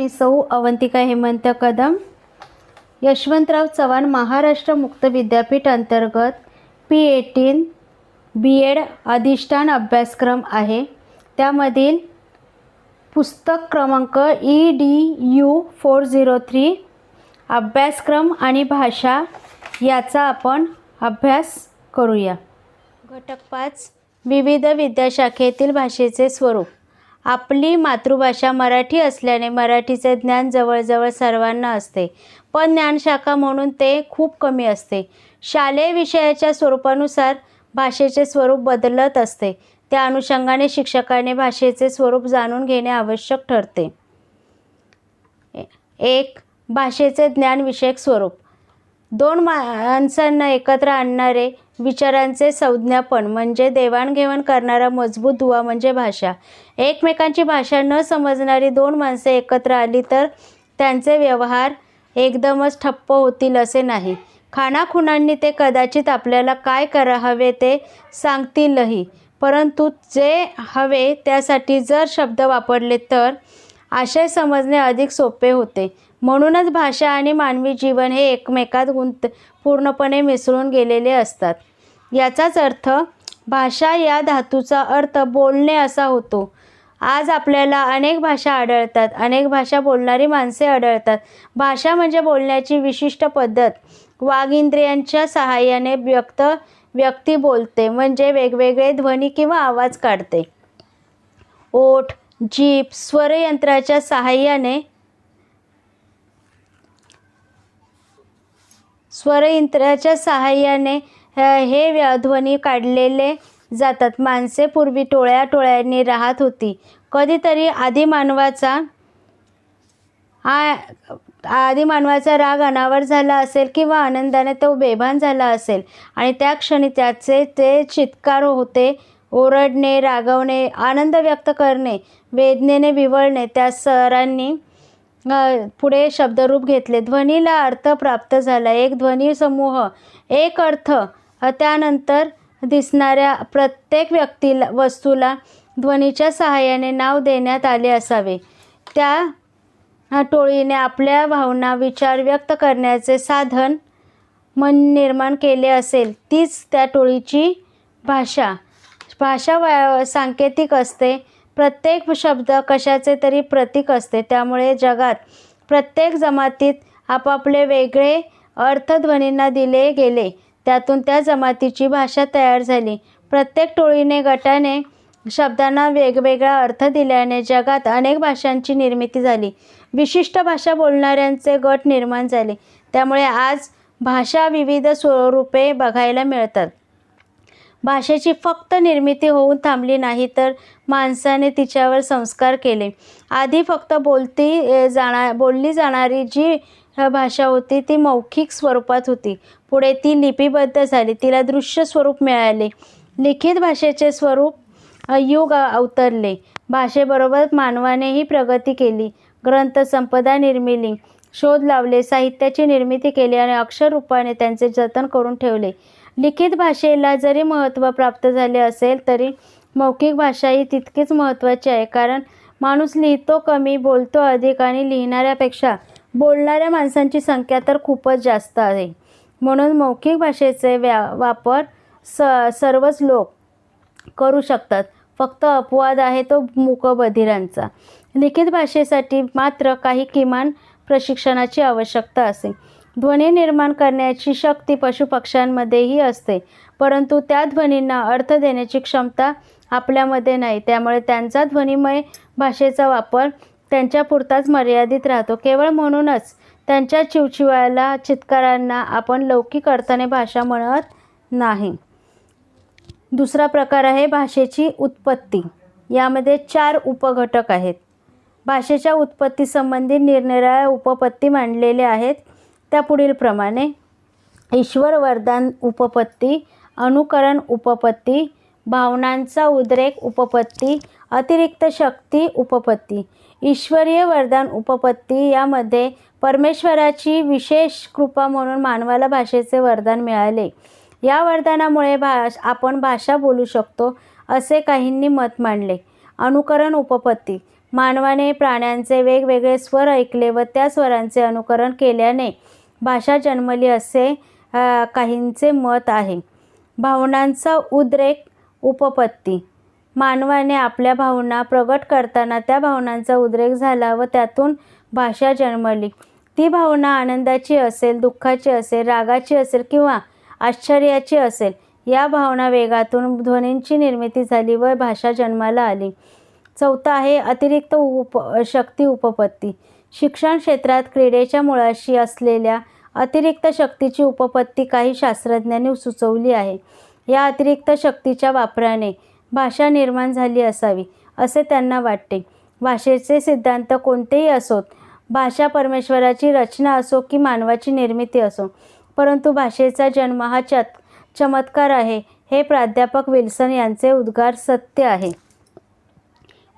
मी सौ अवंतिका हेमंत कदम यशवंतराव चव्हाण महाराष्ट्र मुक्त विद्यापीठ अंतर्गत पी एटीन बी एड अधिष्ठान अभ्यासक्रम आहे. त्यामधील पुस्तक क्रमांक E D U four zero three अभ्यासक्रम आणि भाषा याचा आपण अभ्यास करूया. घटक पाच विविध विद्याशाखेतील भाषेचे स्वरूप. आपली मातृभाषा मराठी असल्याने मराठीचे ज्ञान जवळजवळ सर्वांना असते. पण ज्ञानशाखा म्हणून ते खूप कमी असते. शालेय विषयाच्या स्वरूपानुसार भाषेचे स्वरूप बदलत असते. त्या अनुषंगाने शिक्षकाने भाषेचे स्वरूप जाणून घेणे आवश्यक ठरते. एक भाषेचे ज्ञानविषयक स्वरूप. दोन माणसांना एकत्र आणणारे विचारांचे संज्ञापन म्हणजे देवाणघेवाण करणारा मजबूत दुवा म्हणजे भाषा. एकमेकांची भाषा न समजणारी दोन माणसे एकत्र आली तर त्यांचे व्यवहार एकदमच ठप्प होतील असे नाही. खाणाखुणांनी ते कदाचित आपल्याला काय करा हवे ते सांगतीलही. परंतु जे हवे त्यासाठी जर शब्द वापरले तर आशय समजणे अधिक सोपे होते. म्हणूनच भाषा आणि मानवी जीवन हे एकमेकात गुंत पूर्णपणे मिसळून गेलेले असतात. याचाच अर्थ भाषा या धातूचा अर्थ बोलणे असा होतो. आज आपल्याला अनेक भाषा आढळतात. अनेक भाषा बोलणारी माणसे आढळतात. भाषा म्हणजे बोलण्याची विशिष्ट पद्धत. वाघिंद्रियांच्या सहाय्याने व्यक्त व्यक्ती बोलते म्हणजे वेगवेगळे ध्वनी किंवा आवाज काढते. ओठ जीप स्वरयंत्राच्या सहाय्याने स्वरयंत्राच्या सहाय्याने हे व्य- ध्वनी काढलेले जातात. माणसे पूर्वी टोळ्या टोळ्यांनी राहत होती. कधीतरी आदिमानवाचा आ आदिमानवाचा राग अनावर झाला असेल किंवा आनंदाने तो बेभान झाला असेल आणि त्या क्षणी त्याचे ते चित्कार होते ओरडणे रागवणे आनंद व्यक्त करणे वेदनेने विवळणे त्या सरांनी पुढे शब्दरूप घेतले. ध्वनीला अर्थ प्राप्त झाला. एक ध्वनी समूह एक अर्थ त्यानंतर दिसणाऱ्या प्रत्येक व्यक्तीला वस्तूला ध्वनीच्या सहाय्याने नाव देण्यात आले असावे. त्या टोळीने आपल्या भावना विचार व्यक्त करण्याचे साधन मन निर्माण केले असेल तीच त्या टोळीची भाषा. भाषा वा सांकेतिक असते. प्रत्येक शब्द कशाचे तरी प्रतीक असते. त्यामुळे जगात प्रत्येक जमातीत आपापले वेगळे अर्थध्वनींना दिले गेले. त्यातून त्या जमातीची भाषा तयार झाली. प्रत्येक टोळीने गटाने शब्दांना वेगवेगळा अर्थ दिल्याने जगात अनेक भाषांची निर्मिती झाली. विशिष्ट भाषा बोलणाऱ्यांचे गट निर्माण झाले. त्यामुळे आज भाषा विविध स्वरूपे बघायला मिळतात. भाषेची फक्त निर्मिती होऊन थांबली नाही तर माणसाने तिच्यावर संस्कार केले. आधी फक्त बोलती जाणार जाणा बोलली जाणारी जी भाषा होती ती मौखिक स्वरूपात होती. पुढे ती लिपिबद्ध झाली. तिला दृश्य स्वरूप मिळाले. लिखित भाषेचे स्वरूप युग अवतरले. भाषेबरोबर मानवानेही प्रगती केली. ग्रंथसंपदा निर्मिली. शोध लावले. साहित्याची निर्मिती केली आणि अक्षररूपाने त्यांचे जतन करून ठेवले. लिखित भाषेला जरी महत्त्व प्राप्त झाले असेल तरी मौखिक भाषा ही तितकीच महत्त्वाची आहे. कारण माणूस लिहितो कमी बोलतो अधिक आणि लिहिणाऱ्यापेक्षा बोलणाऱ्या माणसांची संख्या तर खूपच जास्त आहे. म्हणून मौखिक भाषेचे व्या वापर स सर्वच लोक करू शकतात. फक्त अपवाद आहे तो मूकबधिरांचा. लिखित भाषेसाठी मात्र काही किमान प्रशिक्षणाची आवश्यकता असेल ध्वनी निर्माण करण्याची शक्ती पशुपक्ष्यांमध्येही असते परंतु त्या ध्वनींना अर्थ देण्याची क्षमता आपल्यामध्ये नाही. त्यामुळे त्यांचा ध्वनिमय भाषेचा वापर त्यांच्यापुरताच मर्यादित राहतो. केवळ म्हणूनच त्यांच्या चिवचिवायला चित्कारांना आपण लौकिक अर्थाने भाषा म्हणत नाही. दुसरा प्रकार आहे भाषेची उत्पत्ती. यामध्ये चार उपघटक आहेत. भाषेच्या उत्पत्तीसंबंधी निरनिराळ्या उपपत्ती मांडलेल्या आहेत. त्या पुढीलप्रमाणे ईश्वर वरदान उपपत्ती अनुकरण उपपत्ती भावनांचा उद्रेक उपपत्ती अतिरिक्त शक्ती उपपत्ती. ईश्वरीय वरदान उपपत्ती यामध्ये परमेश्वराची विशेष कृपा म्हणून मानवाला भाषेचे वरदान मिळाले. या वरदानामुळे भाष आपण भाषा बोलू शकतो असे काहींनी मत मांडले. अनुकरण उपपत्ती. मानवाने प्राण्यांचे वेगवेगळे स्वर ऐकले व त्या स्वरांचे अनुकरण केल्याने भाषा जन्मली असे काहींचे मत आहे. भावनांचा उद्रेक उपपत्ती. मानवाने आपल्या भावना प्रगट करताना त्या भावनांचा उद्रेक झाला व त्यातून भाषा जन्मली. ती भावना आनंदाची असेल दुःखाची असेल रागाची असेल किंवा आश्चर्याची असेल या भावना वेगातून ध्वनींची निर्मिती झाली व भाषा जन्माला आली. चौथा आहे अतिरिक्त उप शक्ती उपपत्ती. शिक्षण क्षेत्रात क्रीडेच्या मुळाशी असलेल्या अतिरिक्त शक्तीची उपपत्ती काही शास्त्रज्ञांनी सुचवली आहे. या अतिरिक्त शक्तीच्या वापराने भाषा निर्माण झाली असावी असे त्यांना वाटते. भाषेचे सिद्धांत कोणतेही असोत भाषा परमेश्वराची रचना असो की मानवाची निर्मिती असो परंतु भाषेचा जन्म हा चत चमत्कार आहे हे प्राध्यापक विल्सन यांचे उद्गार सत्य आहे.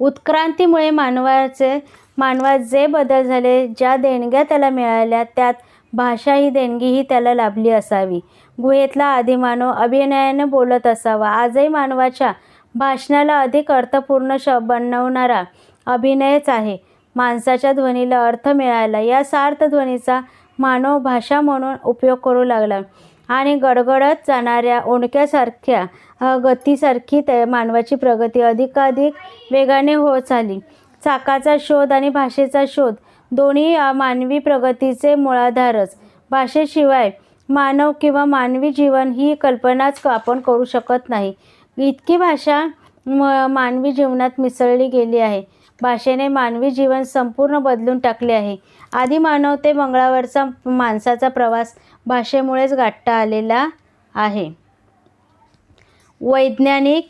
उत्क्रांतीमुळे मानवाचे मानवात जे बदल झाले ज्या देणग्या त्याला मिळाल्या त्यात भाषा ही देणगीही त्याला लाभली असावी. गुहेतला आदिमानव अभिनयाने बोलत असावा. आजही मानवाच्या भाषणाला अधिक अर्थपूर्ण श बनवणारा अभिनयच आहे. माणसाच्या ध्वनीला अर्थ मिळायला या सार्थ ध्वनीचा मानव भाषा म्हणून उपयोग करू लागला आणि गडगडत जाणाऱ्या ओंडक्यासारख्या गतीसारखी त्या मानवाची प्रगती अधिकाधिक वेगाने होत झाली चाकाचा शोध आणि भाषेचा शोध दोन्ही मानवी प्रगतीचे मुळाधारच. भाषेशिवाय मानव किंवा मानवी जीवन ही कल्पनाच आपण करू शकत नाही. इतकी भाषा म मानवी जीवनात मिसळली गेली आहे. भाषेने मानवी जीवन संपूर्ण बदलून टाकले आहे. आधी मानव ते मंगळावरचा माणसाचा प्रवास भाषेमुळेच गाठता आलेला आहे. वैज्ञानिक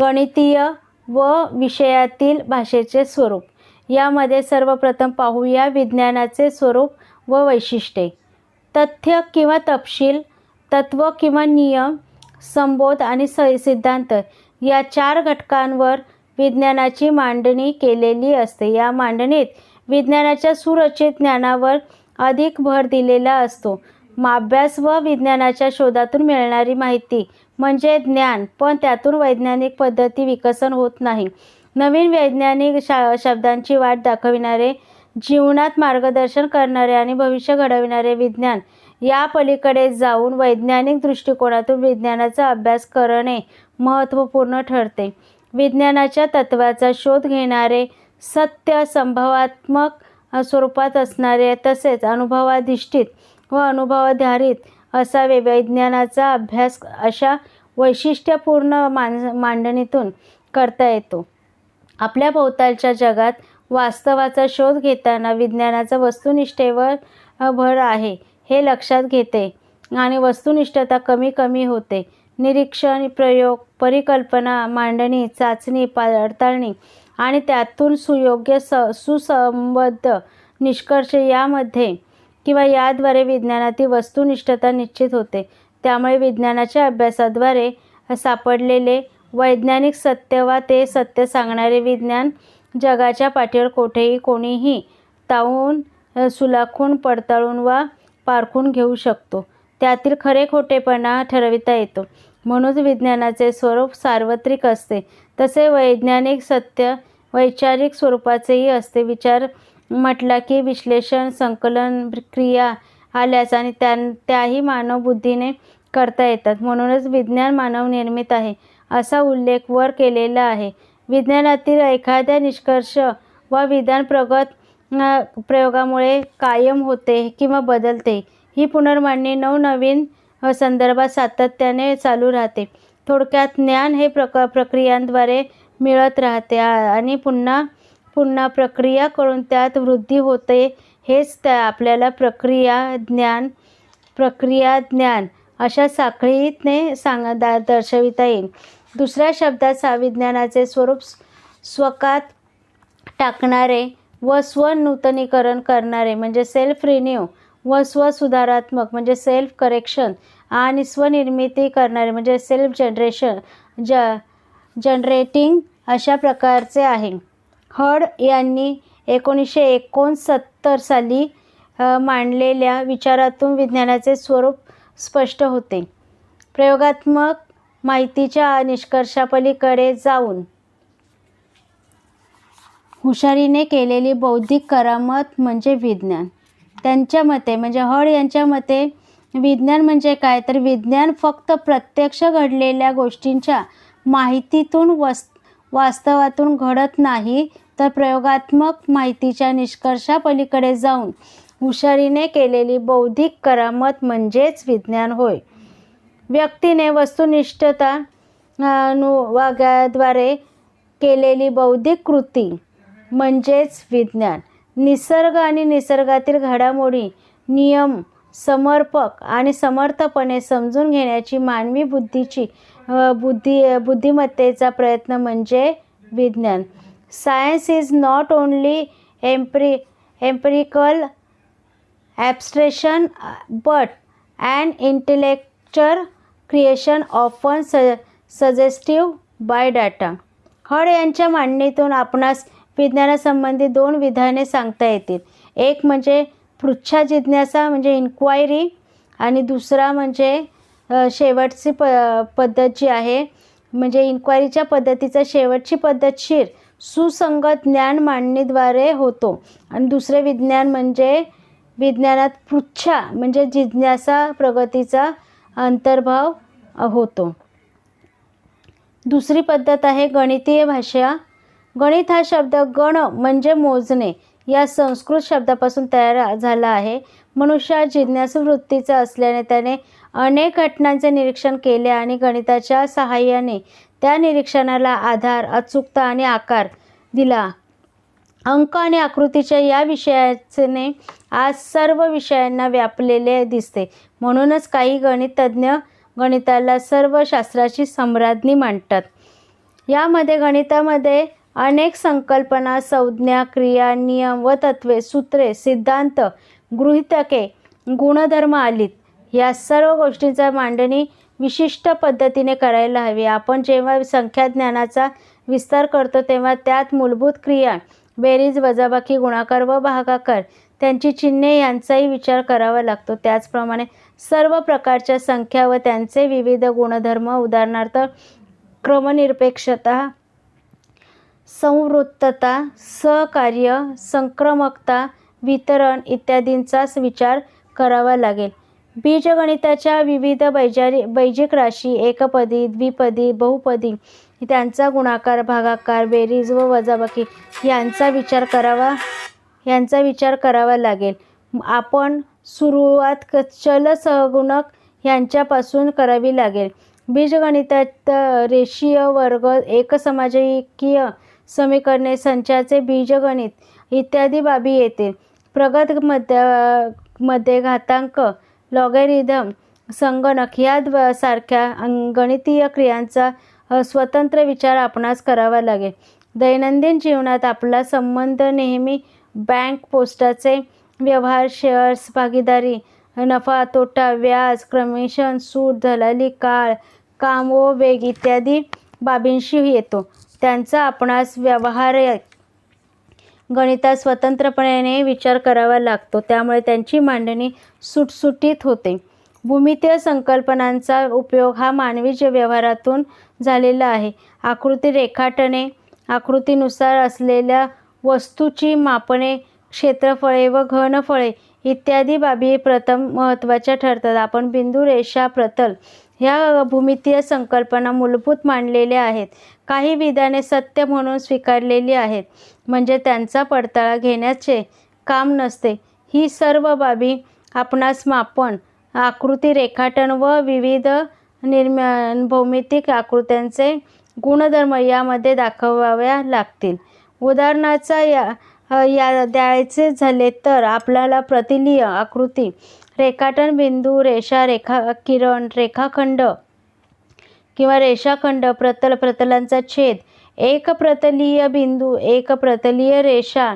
गणितीय व विषयातील भाषेचे स्वरूप. यामध्ये सर्वप्रथम पाहूया विज्ञानाचे स्वरूप व वैशिष्ट्ये. तथ्य किंवा तपशील तत्व किंवा नियम संबोध आणि स सिद्धांत या चार घटकांवर विज्ञानाची मांडणी केलेली असते. या मांडणीत विज्ञानाच्या सुरचित ज्ञानावर अधिक भर दिलेला असतो. अभ्यास व विज्ञानाच्या शोधातून मिळणारी माहिती म्हणजे ज्ञान पण त्यातून वैज्ञानिक पद्धती विकसन होत नाही. नवीन वैज्ञानिक शा शब्दांची वाट दाखविणारे जीवनात मार्गदर्शन करणारे आणि भविष्य घडविणारे विज्ञान या पलीकडे जाऊन वैज्ञानिक दृष्टिकोनातून विज्ञानाचा अभ्यास करणे महत्त्वपूर्ण ठरते. विज्ञानाच्या तत्वाचा शोध घेणारे सत्य संभवात्मक स्वरूपात असणारे तसेच अनुभवाधिष्ठित व अनुभवाधारित असावे. विज्ञानाचा अभ्यास अशा वैशिष्ट्यपूर्ण मान मांडणीतून करता येतो. आपल्या भोवतालच्या जगात वास्तवाचा शोध घेताना विज्ञानाचा वस्तुनिष्ठेवर भर आहे. हे लक्षात घेते. आणि वस्तुनिष्ठता कमी कमी होते. निरीक्षण प्रयोग परिकल्पना मांडणी चाचणी पडताळणी आणि त्यातून सुयोग्य स सुसंबद्ध निष्कर्ष यामध्ये किंवा याद्वारे विज्ञानातील वस्तुनिष्ठता निश्चित होते. त्यामुळे विज्ञानाच्या अभ्यासाद्वारे सापडलेले वैज्ञानिक सत्य वा ते सत्य सांगणारे विज्ञान जगाच्या पाठीवर कोठेही कोणीही तावून सुलाखून पडताळून वा पारखून घेऊ शकतो. त्यातील खरे खोटेपणा ठरविता येतो. म्हणून विज्ञानाचे स्वरूप सार्वत्रिक असते. तसे वैज्ञानिक सत्य वैचारिक स्वरूपाचेही असते. विचार म्हटला की विश्लेषण संकलन क्रिया आल्यास आणि त्या त्याही मानव बुद्धीने करता येतात. म्हणूनच विज्ञान मानव निर्मित आहे असा उल्लेख वर केलेला आहे. विज्ञानातील एखाद्या निष्कर्ष व विधान प्रगत प्रयोगामुळे कायम होते किंवा बदलते ही पुनर्मांडणी नवनवीन संदर्भात सातत्याने चालू राहते. थोडक्यात ज्ञान हे प्रक प्रक्रियांद्वारे मिळत राहते आणि पुन्हा पुन्हा प्रक्रिया करून त्यात वृद्धी होते हेच त्या आपल्याला प्रक्रिया ज्ञान प्रक्रिया ज्ञान अशा साखळीतने सांग दा दर्शविता येईल. दुसऱ्या शब्दात साविज्ञानाचे स्वरूप स्वकात टाकणारे व स्वनूतनीकरण करणारे म्हणजे सेल्फ रिन्यू व स्वसुधारात्मक म्हणजे सेल्फ करेक्शन आणि स्वनिर्मिती करणारे म्हणजे सेल्फ जनरेशन ज जनरेटिंग अशा प्रकारचे आहे. हड यांनी एकोणीसशे एकोणसत्तर साली मांडलेल्या विचारातून विज्ञानाचे स्वरूप स्पष्ट होते. प्रयोगात्मक माहितीच्या निष्कर्षापलीकडे जाऊन हुशारीने केलेली बौद्धिक करामत म्हणजे विज्ञान. त्यांच्या मते म्हणजे हळ यांच्या मते विज्ञान म्हणजे काय? तर विज्ञान फक्त प्रत्यक्ष घडलेल्या गोष्टींच्या माहितीतून वस् वास्तवातून घडत नाही तर प्रयोगात्मक माहितीच्या निष्कर्षापलीकडे जाऊन हुशारीने केलेली बौद्धिक करामत म्हणजेच विज्ञान होय. व्यक्तीने वस्तुनिष्ठता अनुवागाद्वारे केलेली बौद्धिक कृती म्हणजेच विज्ञान. निसर्ग आणि निसर्गातील घडामोडी नियम समर्पक आणि समर्थपणे समजून घेण्याची मानवी बुद्धीची बुद्धी बुद्धिमत्तेचा प्रयत्न म्हणजे विज्ञान. Science is not only एम्प्री empirical abstraction but and intellectual creation often स सजेस्टिव्ह बाय डाटा हड यांच्या मांडणीतून आपणास विज्ञानासंबंधी दोन विधाने सांगता येतील. एक म्हणजे पृच्छा जिज्ञासा म्हणजे इन्क्वायरी आणि दुसरा म्हणजे शेवटची प पद्धत जी आहे म्हणजे इन्क्वायरीच्या पद्धतीचा शेवटची पद्धतशीर सुसंगत ज्ञान मांडणीद्वारे होतो. आणि दुसरे विज्ञान म्हणजे विज्ञानात पृच्छा म्हणजे जिज्ञासा प्रगतीचा अंतर्भाव होतो. दुसरी पद्धत आहे गणितीय भाषा. गणित हा शब्द गण म्हणजे मोजणे या संस्कृत शब्दापासून तयार झाला आहे. मनुष्य जिज्ञासू वृत्तीचा असल्याने त्याने अनेक घटनांचे निरीक्षण केले आणि गणिताच्या सहाय्याने त्या निरीक्षणाला आधार अचूकता आणि आकार दिला. अंक आणि आकृतीच्या या विषयाने आज सर्व विषयांना व्यापलेले दिसते. म्हणूनच काही गणितज्ञ गणिताला सर्व शास्त्राची सम्राज्ञी मांडतात यामध्ये गणितामध्ये अनेक संकल्पना संज्ञा क्रिया नियम व तत्वे सूत्रे सिद्धांत गृहितके गुणधर्म आलीत. या सर्व गोष्टींचा मांडणी विशिष्ट पद्धतीने करायला हवी. आपण जेव्हा संख्याज्ञानाचा विस्तार करतो तेव्हा त्यात मूलभूत क्रिया बेरीज वजाबाकी गुणाकार व भागाकार त्यांची चिन्हे यांचाही विचार करावा लागतो. त्याचप्रमाणे सर्व प्रकारच्या संख्या व त्यांचे विविध गुणधर्म उदाहरणार्थ क्रमनिरपेक्षता संवृत्तता सहकार्य संक्रमकता वितरण इत्यादींचाच विचार करावा लागेल. बीजगणिताच्या विविध बैजारी बैजिक राशी एकपदी द्विपदी बहुपदी त्यांचा गुणाकार भागाकार बेरीज व वजाबाकी यांचा विचार करावा यांचा विचार करावा लागेल. आपण सुरुवात क चल सहगुणक यांच्यापासून करावी लागेल. बीजगणितात रेषीय वर्ग एकसमाजिकीय समीकरणे संचाचे बीजगणित इत्यादी बाबी येतील. प्रगत मध्यमध्ये घातांक लॉगेरिदम संगणक या सारख्या गणितीय क्रियांचा स्वतंत्र विचार आपणास करावा लागेल. दैनंदिन जीवनात आपला संबंध नेहमी बँक पोस्टाचे व्यवहार शेअर्स भागीदारी नफा तोटा व्याज क्रमिशन सूट दलाली काळ काम व वेग इत्यादी बाबींशी येतो. त्यांचा आपणास व्यवहार गणितात स्वतंत्रपणे विचार करावा लागतो. त्यामुळे त्यांची मांडणी सुटसुटीत होते. भूमितीय संकल्पनांचा उपयोग हा मानवी जे व्यवहारातून झालेला आहे. आकृती रेखाटणे आकृतीनुसार असलेल्या वस्तूची मापने क्षेत्रफळे व घनफळे इत्यादी बाबी प्रथम महत्त्वाच्या ठरतात. आपण बिंदू रेषा प्रतल ह्या भूमितीय संकल्पना मूलभूत मानलेल्या आहेत. काही विधाने सत्य म्हणून स्वीकारलेली आहेत. म्हणजे त्यांचा पडताळा घेण्याचे काम नसते. ही सर्व बाबी आपणास मापन आकृती रेखाटन व विविध निर्म भौमितिक आकृत्यांचे गुणधर्म यामध्ये दाखवाव्या लागतील. उदाहरणाचा या या द्यायचे झाले तर आपल्याला प्रतिलीय आकृती रेखाटन बिंदू रेषा रेखा किरण रेखाखंड किंवा रेषाखंड प्रतल प्रतलांचा छेद. एक प्रतलीय बिंदू एक प्रतलीय रेषा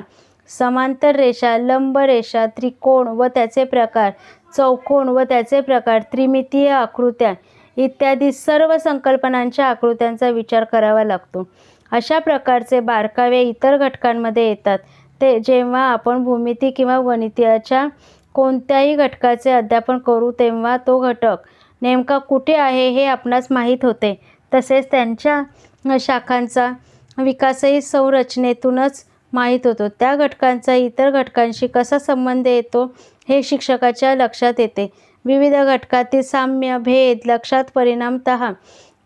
समांतर रेषा लंब रेषा त्रिकोण व त्याचे प्रकार चौकोन व त्याचे प्रकार त्रिमितीय आकृत्या इत्यादी सर्व संकल्पनांच्या आकृत्यांचा विचार करावा लागतो. अशा प्रकारचे बारकावे इतर घटकांमध्ये येतात. ते जेव्हा आपण भूमिती किंवा गणिताच्या कोणत्याही घटकाचे अध्यापन करू तेव्हा तो घटक नेमका कुठे आहे हे आपणास माहीत होते. तसेच त्यांच्या शाखांचा विकासही संरचनेतूनच माहीत होतो. त्या घटकांचा इतर घटकांशी कसा संबंध येतो हे शिक्षकाच्या लक्षात येते. विविध घटकातील साम्य भेद लक्षात परिणामत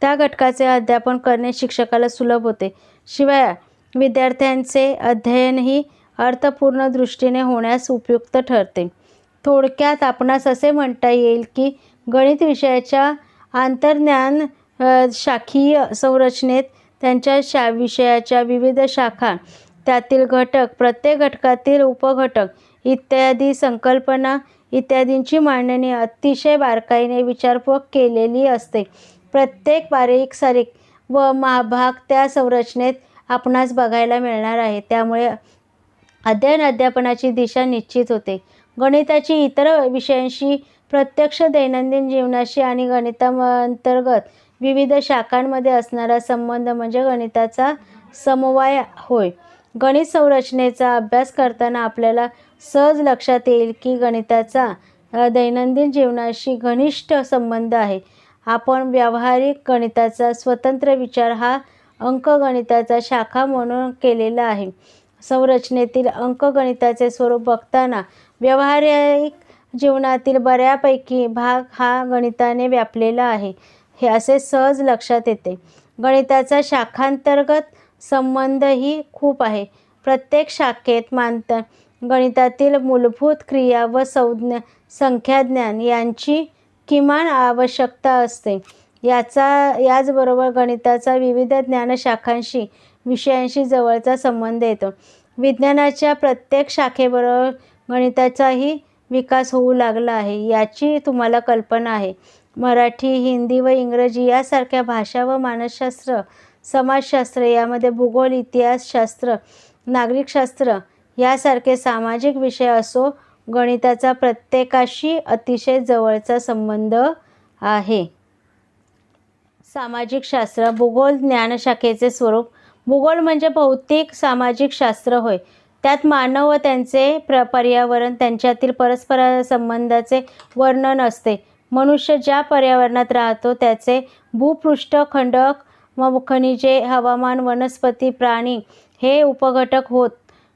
त्या घटकाचे अध्यापन करणे शिक्षकाला सुलभ होते. शिवाय विद्यार्थ्यांचे अध्ययनही अर्थपूर्ण दृष्टीने होण्यास उपयुक्त ठरते. थोडक्यात आपणास असे म्हणता येईल की गणित विषयाच्या आंतरज्ञान शाखीय संरचनेत त्यांच्या शा विषयाच्या विविध शाखा त्यातील घटक प्रत्येक घटकातील उपघटक इत्यादी संकल्पना इत्यादींची मांडणी अतिशय बारकाईने विचारपूर्वक केलेली असते. प्रत्येक बारीक सारीक व महाभाग त्या संरचनेत आपणास बघायला मिळणार आहे. त्यामुळे अध्ययन अध्यापनाची दिशा निश्चित होते. गणिताची इतर विषयांशी प्रत्यक्ष दैनंदिन जीवनाशी आणि गणितांतर्गत विविध शाखांमध्ये असणारा संबंध म्हणजे गणिताचा समवाय होय. गणित संरचनेचा अभ्यास करताना आपल्याला सहज लक्षात येईल की गणिताचा दैनंदिन जीवनाशी घनिष्ठ संबंध आहे. आपण व्यावहारिक गणिताचा स्वतंत्र विचार हा अंकगणिताचा शाखा म्हणून केलेला आहे. संरचनेतील अंकगणिताचे स्वरूप बघताना व्यावहारिक जीवनातील बऱ्यापैकी भाग हा गणिताने व्यापलेला आहे. हे असे सहज लक्षात येते. गणिताचा शाखांतर्गत संबंधही खूप आहे. प्रत्येक शाखेत मानत गणितातील मूलभूत क्रिया व संज्ञा संख्याज्ञान यांची किमान आवश्यकता असते. याचा याचबरोबर गणिताचा विविध ज्ञानशाखांशी विषयांशी जवळचा संबंध येतो. विज्ञानाच्या प्रत्येक शाखेबरोबर गणिताचाही विकास होऊ लागला आहे याची तुम्हाला कल्पना आहे. मराठी हिंदी व इंग्रजी यासारख्या भाषा व मानसशास्त्र समाजशास्त्र यामध्ये भूगोल इतिहासशास्त्र नागरिकशास्त्र यासारखे सामाजिक विषय असो गणिताचा प्रत्येकाशी अतिशय जवळचा संबंध आहे. सामाजिक शास्त्र भूगोल ज्ञानशाखेचे स्वरूप भूगोल म्हणजे भौतिक सामाजिक शास्त्र होय. त्यात मानव व त्यांचे प्र पर्यावरण त्यांच्यातील परस्पर संबंधाचे वर्णन असते. मनुष्य ज्या पर्यावरणात राहतो त्याचे भूपृष्ठ खंडक व खनिजे हवामान वनस्पती प्राणी हे उपघटक होत.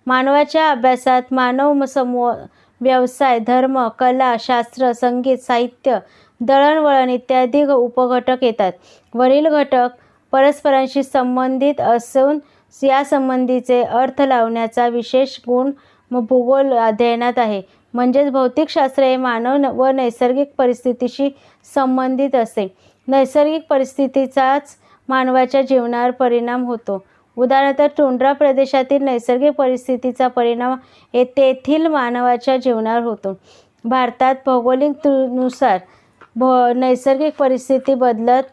मानवाच्या अभ्यासात मानव समूह व्यवसाय धर्म कला शास्त्र संगीत साहित्य दळणवळण इत्यादी उपघटक येतात. वरील घटक परस्परांशी संबंधित असून या संबंधीचे अर्थ लावण्याचा विशेष गुण भूगोल अध्ययनात आहे. म्हणजेच भौतिकशास्त्र हे मानव व नैसर्गिक परिस्थितीशी संबंधित असते. नैसर्गिक परिस्थितीचाच मानवाच्या जीवनावर परिणाम होतो. उदाहरणार्थ टोंड्रा प्रदेशातील नैसर्गिक परिस्थितीचा परिणाम हे तेथील मानवाच्या जीवनावर होतो. भारतात भौगोलिकनुसार भ नैसर्गिक परिस्थिती बदलत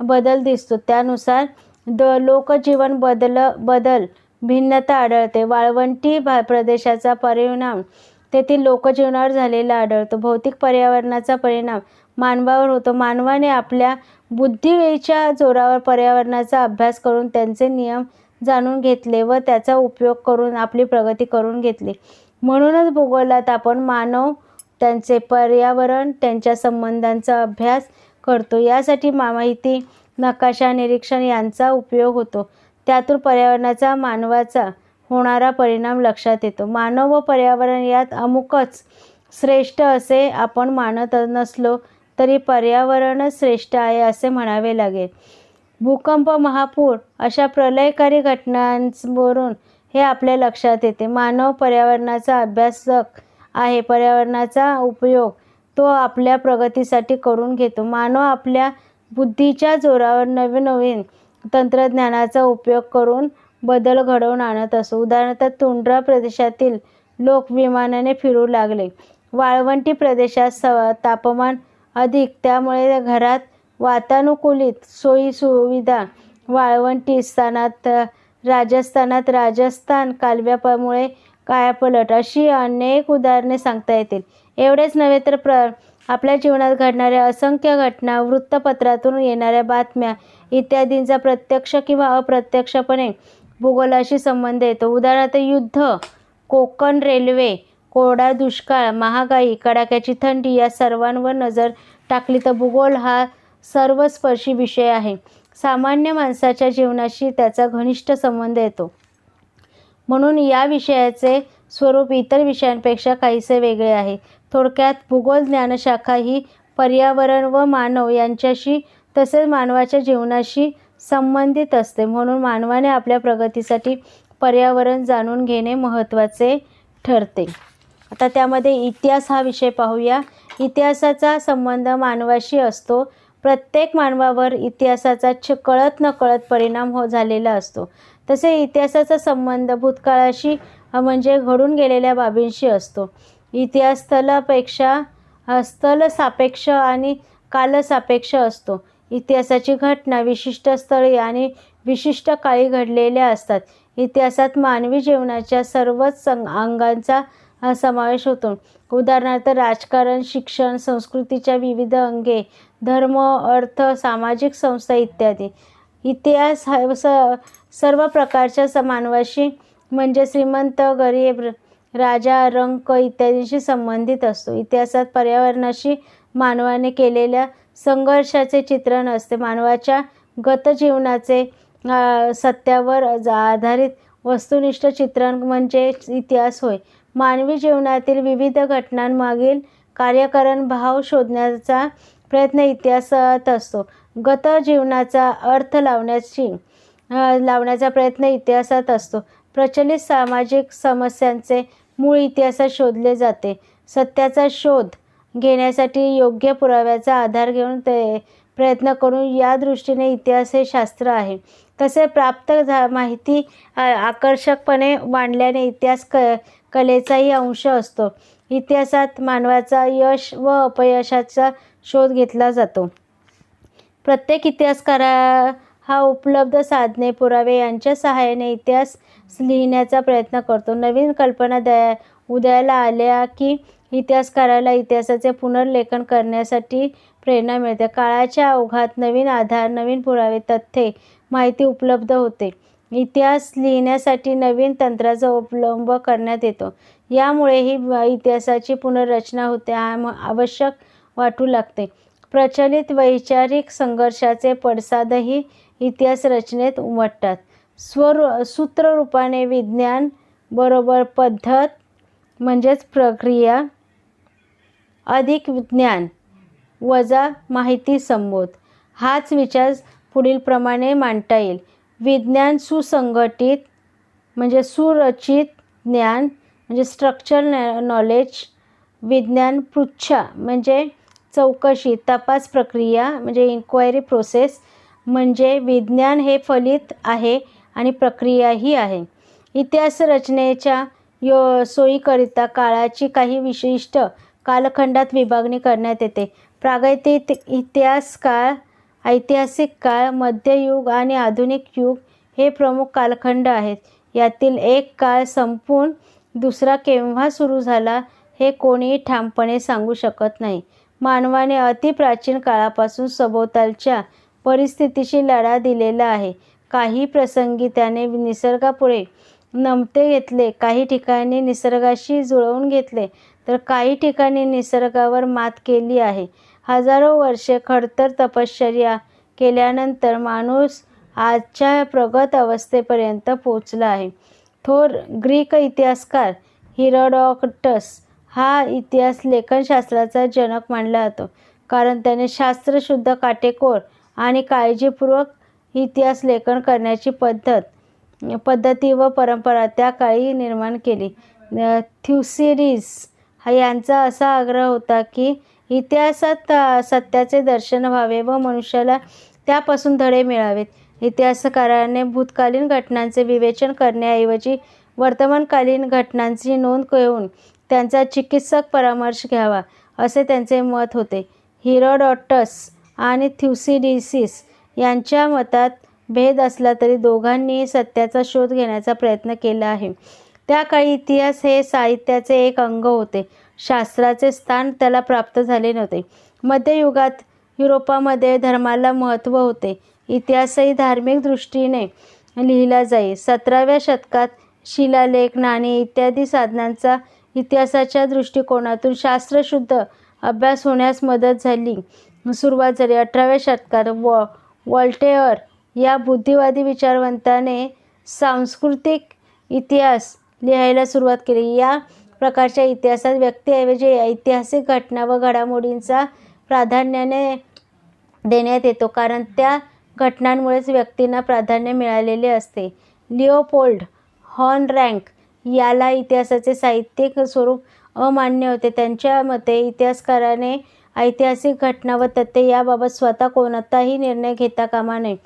बदल दिसतो. त्यानुसार द लोकजीवन बदल बदल भिन्नता आढळते. वाळवंटी भा प्रदेशाचा परिणाम तेथील लोकजीवनावर झालेला आढळतो. भौतिक पर्यावरणाचा परिणाम मानवावर होतो. मानवाने आपल्या बुद्धीच्या जोरावर पर्यावरणाचा अभ्यास करून त्यांचे नियम जाणून घेतले व त्याचा उपयोग करून आपली प्रगती करून घेतली. म्हणूनच भूगोलात आपण मानव त्यांचे पर्यावरण त्यांच्या संबंधांचा अभ्यास करतो. यासाठी मा माहिती नकाशा निरीक्षण यांचा उपयोग होतो. त्यातून पर्यावरणाचा मानवाचा होणारा परिणाम लक्षात येतो. मानव व पर्यावरण यात अमुकच श्रेष्ठ असे आपण मानत नसलो तरी पर्यावरणच श्रेष्ठ आहे असे म्हणावे लागेल. भूकंप महापूर अशा प्रलयकारी घटनांवरून हे आपल्या लक्षात येते. मानव पर्यावरणाचा अभ्यासक आहे. पर्यावरणाचा उपयोग तो आपल्या प्रगतीसाठी करून घेतो. मानव आपल्या बुद्धीच्या जोरावर नवीन नवीन तंत्रज्ञानाचा उपयोग करून बदल घडवून आणत असो. उदाहरणार्थ तुंड्रा प्रदेशातील लोक विमानाने फिरू लागले. वाळवंटी प्रदेशात स तापमान अधिक. त्यामुळे घरात वातानुकूलित सोयी सुविधा वाळवंटी स्थानात राजस्थानात राजस्थान कालव्यामुळे कायापलट अशी अनेक उदाहरणे सांगता येतील. एवढेच नव्हे तर प्र आपल्या जीवनात घडणाऱ्या असंख्य घटना वृत्तपत्रातून येणाऱ्या बातम्या इत्यादींचा प्रत्यक्ष किंवा अप्रत्यक्षपणे भूगोलाशी संबंध येतो. उदाहरणार्थ युद्ध कोकण रेल्वे कोरडा दुष्काळ महागाई कडाक्याची थंडी या सर्वांवर नजर टाकली तर भूगोल हा सर्वस्पर्शी विषय आहे. सामान्य माणसाच्या जीवनाशी त्याचा घनिष्ठ संबंध येतो. म्हणून या विषयाचे स्वरूप इतर विषयांपेक्षा काहीसे वेगळे आहे. थोडक्यात भूगोल ज्ञानशाखा ही पर्यावरण व मानव यांच्याशी तसेच मानवाच्या जीवनाशी संबंधित असते. म्हणून मानवाने आपल्या प्रगतीसाठी पर्यावरण जाणून घेणे महत्त्वाचे ठरते. आता त्यामध्ये इतिहास हा विषय पाहूया. इतिहासाचा संबंध मानवाशी असतो. प्रत्येक मानवावर इतिहासाचा छ कळत न कळत परिणाम हो झालेला असतो. तसे इतिहासाचा संबंध भूतकाळाशी म्हणजे घडून गेलेल्या बाबींशी असतो. इतिहास स्थलापेक्षा स्थल सापेक्ष आणि कालसापेक्ष असतो. इतिहासाची घटना विशिष्ट स्थळी आणि विशिष्ट काळी घडलेल्या असतात. इतिहासात मानवी जीवनाच्या सर्वच सं अंगांचा समावेश होतो. उदाहरणार्थ राजकारण शिक्षण संस्कृतीच्या विविध अंगे धर्म अर्थ सामाजिक संस्था इत्यादी. इतिहास हा स सर्व प्रकारच्या समानवाशी मानवाशी म्हणजे श्रीमंत गरीब राजा रंक इत्यादींशी संबंधित असतो. इतिहासात पर्यावरणाशी मानवाने केलेल्या संघर्षाचे चित्रण असते. मानवाच्या गतजीवनाचे सत्यावर जा- आधारित वस्तुनिष्ठ चित्रण म्हणजे इतिहास होय. मानवी जीवनातील विविध घटनांमागील कार्यकरण भाव शोधण्याचा प्रयत्न इतिहासात असतो. गत जीवनाचा अर्थ लावण्याची लावण्याचा प्रयत्न इतिहासात असतो. प्रचलित सामाजिक समस्यांचे मूळ इतिहासात शोधले जाते. सत्याचा शोध घेण्यासाठी योग्य पुराव्याचा आधार घेऊन ते प्रयत्न करून या दृष्टीने इतिहास हे शास्त्र आहे. तसे प्राप्त झा माहिती आकर्षकपणे मांडल्याने इतिहास क कलेचाही अंश असतो. इतिहासात मानवाचा यश व अपयशाचा शोध घेतला जातो. प्रत्येक इतिहासकारा हा उपलब्ध साधने पुरावे यांच्या सहाय्याने इतिहास लिहिण्याचा प्रयत्न करतो. नवीन कल्पना दया उदयाला आल्या की इतिहासकाराला इतिहासाचे पुनर्लेखन करण्यासाठी प्रेरणा मिळते. काळाच्या ओघात नवीन आधार नवीन पुरावे तथ्ये माहिती उपलब्ध होते. इतिहास लिहिण्यासाठी नवीन तंत्राचा अवलंब करण्यात येतो. यामुळे ही इतिहासाची पुनर्रचना होते. आवश्यक वाटू लागते. प्रचलित वैचारिक संघर्षाचे पडसादही इतिहास रचनेत उमटतात. स्वर सूत्ररूपाने विज्ञान बरोबर पद्धत म्हणजेच प्रक्रिया अधिक ज्ञान वजा माहिती संबोध. हाच विचार पुढीलप्रमाणे मांडता येईल. विज्ञान सुसंघटित म्हणजे सुरचित ज्ञान म्हणजे स्ट्रक्चर नॉलेज विज्ञान पृच्छा म्हणजे चौकशी तपास प्रक्रिया म्हणजे इन्क्वायरी प्रोसेस म्हणजे विज्ञान हे फलित आहे आणि प्रक्रियाही आहे. इतिहास रचनेच्या यो सोयीकरिता काळाची काही विशिष्ट कालखंडात विभागणी करण्यात येते. प्रागैतिक इतिहास काळ ऐतिहासिक काळ मध्ययुग आणि आधुनिक युग हे प्रमुख कालखंड आहेत. यातील एक काळ संपून दुसरा केव्हा सुरू झाला हे कोणीही ठामपणे सांगू शकत नाही. मानवाने अतिप्राचीन काळापासून सभोवतालच्या परिस्थितीशी लढा दिलेला आहे. काही प्रसंगी त्याने निसर्गापुढे नमते घेतले काही ठिकाणी निसर्गाशी जुळवून घेतले तर काही ठिकाणी निसर्गावर मात केली आहे. हजारो वर्षे खडतर तपश्चर्या केल्यानंतर माणूस आजच्या प्रगत अवस्थेपर्यंत पोचला आहे. थोर ग्रीक इतिहासकार हिरोडॉक्टस हा इतिहास लेखनशास्त्राचा जनक मानला जातो कारण त्याने शास्त्रशुद्ध काटेकोर आणि काळजीपूर्वक इतिहास लेखन करण्याची पद्धत पद्धती व परंपरा त्या काळी निर्माण केली. थ्युसिरीज यांचा असा आग्रह होता की इतिहासात सत्याचे दर्शन व्हावे व मनुष्याला त्यापासून धडे मिळावेत. इतिहासकाराने भूतकालीन घटनांचे विवेचन करण्याऐवजी वर्तमानकालीन घटनांची नोंद घेऊन त्यांचा चिकित्सक परामर्श घ्यावा असे त्यांचे मत होते. हिरोडॉटस आणि थ्युसिडिसिस यांच्या मतात भेद असला तरी दोघांनी सत्याचा शोध घेण्याचा प्रयत्न केला आहे. त्या काळी इतिहास हे साहित्याचे एक अंग होते. शास्त्राचे स्थान त्याला प्राप्त झाले नव्हते. मध्ययुगात युरोपामध्ये धर्माला महत्त्व होते. इतिहासही धार्मिक दृष्टीने लिहिला जाई. सतराव्या शतकात शिलालेख नाणी इत्यादी साधनांचा इतिहासाच्या दृष्टिकोनातून शास्त्रशुद्ध अभ्यास होण्यास मदत झाली. सुरुवात झाली. अठराव्या शतकात वॉ वॉल्टेअर या बुद्धिवादी विचारवंताने सांस्कृतिक इतिहास लिहायला सुरुवात केली. या प्रकारच्या इतिहासात व्यक्तीऐवजी ऐतिहासिक घटना व घडामोडींचा प्राधान्याने देण्यात येतो कारण त्या घटनांमुळेच व्यक्तींना प्राधान्य मिळालेले असते. लिओपोल्ड हॉर्न रँक याला इतिहासाचे साहित्यिक स्वरूप अमान्य होते. त्यांच्या मते इतिहासकाराने ऐतिहासिक घटना व तथ्ये याबाबत स्वतः कोणताही निर्णय घेता कामा नये.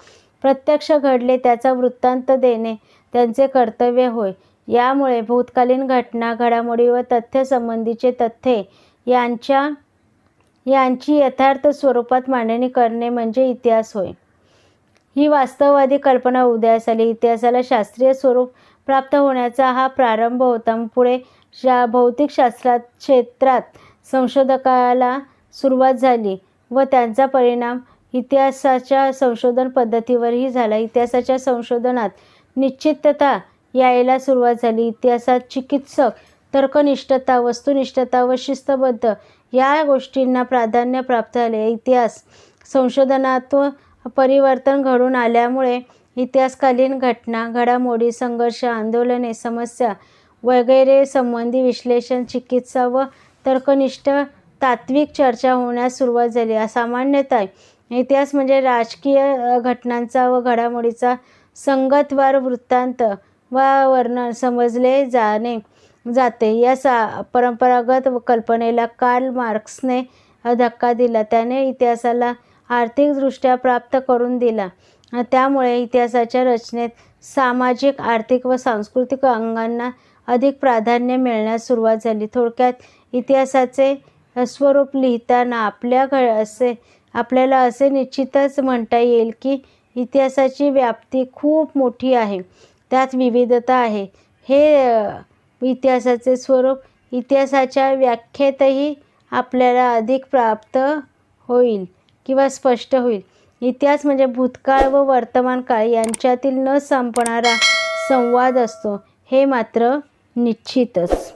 प्रत्यक्ष घडले त्याचा वृत्तांत देणे त्यांचे कर्तव्य होय. यामुळे भूतकालीन घटना घडामोडी व तथ्यसंबंधीचे तथ्ये यांच्या यांची यथार्थ स्वरूपात मांडणी करणे म्हणजे इतिहास होय. ही वास्तववादी कल्पना उदयास आली. इतिहासाला शास्त्रीय स्वरूप प्राप्त होण्याचा हा प्रारंभ होता. पुढे शा भौतिकशास्त्रात क्षेत्रात संशोधकाला सुरुवात झाली व त्यांचा परिणाम इतिहासाच्या संशोधन पद्धतीवरही झाला. इतिहासाच्या संशोधनात निश्चितता यायला सुरुवात झाली. इतिहासात चिकित्सक तर्कनिष्ठता वस्तुनिष्ठता व शिस्तबद्ध या गोष्टींना प्राधान्य प्राप्त झाले. इतिहास संशोधनात परिवर्तन घडून आल्यामुळे इतिहासकालीन घटना घडामोडी संघर्ष आंदोलने समस्या वगैरे संबंधी विश्लेषण चिकित्सा व तर्कनिष्ठ तात्विक चर्चा होण्यास सुरुवात झाली. सामान्यतः इतिहास म्हणजे राजकीय घटनांचा व घडामोडीचा संगतवार वृत्तांत वा वर्णन समजले जाणे जाते. या सा परंपरागत कल्पनेला कार्ल मार्क्सने धक्का दिला. त्याने इतिहासाला आर्थिकदृष्ट्या प्राप्त करून दिला. त्यामुळे इतिहासाच्या रचनेत सामाजिक आर्थिक व सांस्कृतिक अंगांना अधिक प्राधान्य मिळण्यास सुरुवात झाली. थोडक्यात इतिहासाचे स्वरूप लिहिताना आपल्या घ असे आपल्याला असे निश्चितच म्हणता येईल की इतिहासाची व्याप्ती खूप मोठी आहे. त्यात विविधता आहे. हे इतिहासाचे स्वरूप इतिहासाच्या व्याख्येतही आपल्याला अधिक प्राप्त होईल किंवा स्पष्ट होईल. इतिहास म्हणजे भूतकाळ व वर्तमान काळ यांच्यातील न संपणारा संवाद असतो. हे मात्र निश्चितच.